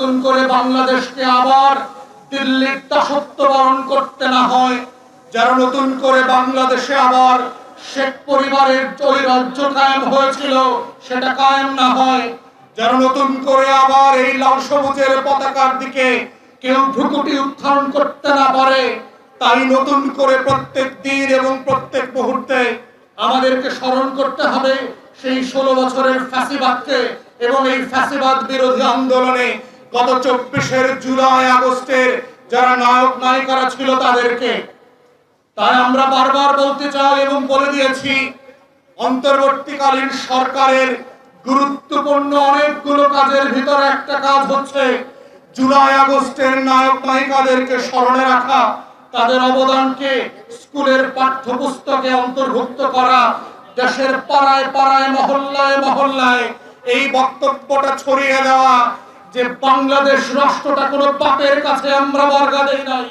নতুন করে বাংলাদেশকে আবার দিল্লির দাসত্ব বরণ করতে না হয় যেন নতুন করে বাংলাদেশে আবার শেখ পরিবারের ওই রাজ্য কায়েম হয়েছিল, সেটা কায়েম না হয় যেন নতুন করে আবার এই লাল সবুজের পতাকার দিকে কেউ ভ্রুকুটি উত্থান করতে না পারে, তাই নতুন করে প্রত্যেক দিন এবং প্রত্যেক মুহূর্তে আমাদেরকে স্মরণ করতে হবে সেই ষোলো বছরের ফ্যাসিবাদকে এবং এই ফ্যাসিবাদ বিরোধী আন্দোলনে গত চব্বিশের জুলাই, আগস্টের যারা নায়ক নায়িকারা ছিল তাদেরকে। তাই আমরা বারবার বলতে চাই এবং বলে দিয়েছি, অন্তর্বর্তীকালীন সরকারের গুরুত্বপূর্ণ অনেকগুলো কাজের ভিতরে একটা কাজ হচ্ছে জুলাই, আগস্টের নায়ক নায়িকাদেরকে স্মরণে রাখা, তাদের অবদানকে স্কুলের পাঠ্যপুস্তকে অন্তর্ভুক্ত করা, দেশের পাড়ায় পাড়ায়, মহল্লায় মহল্লায় এই বক্তব্যটা ছড়িয়ে দেওয়া যে বাংলাদেশ রাষ্ট্রটা কোনো পাপের কাছে আমরা বর্গা দেই নাই।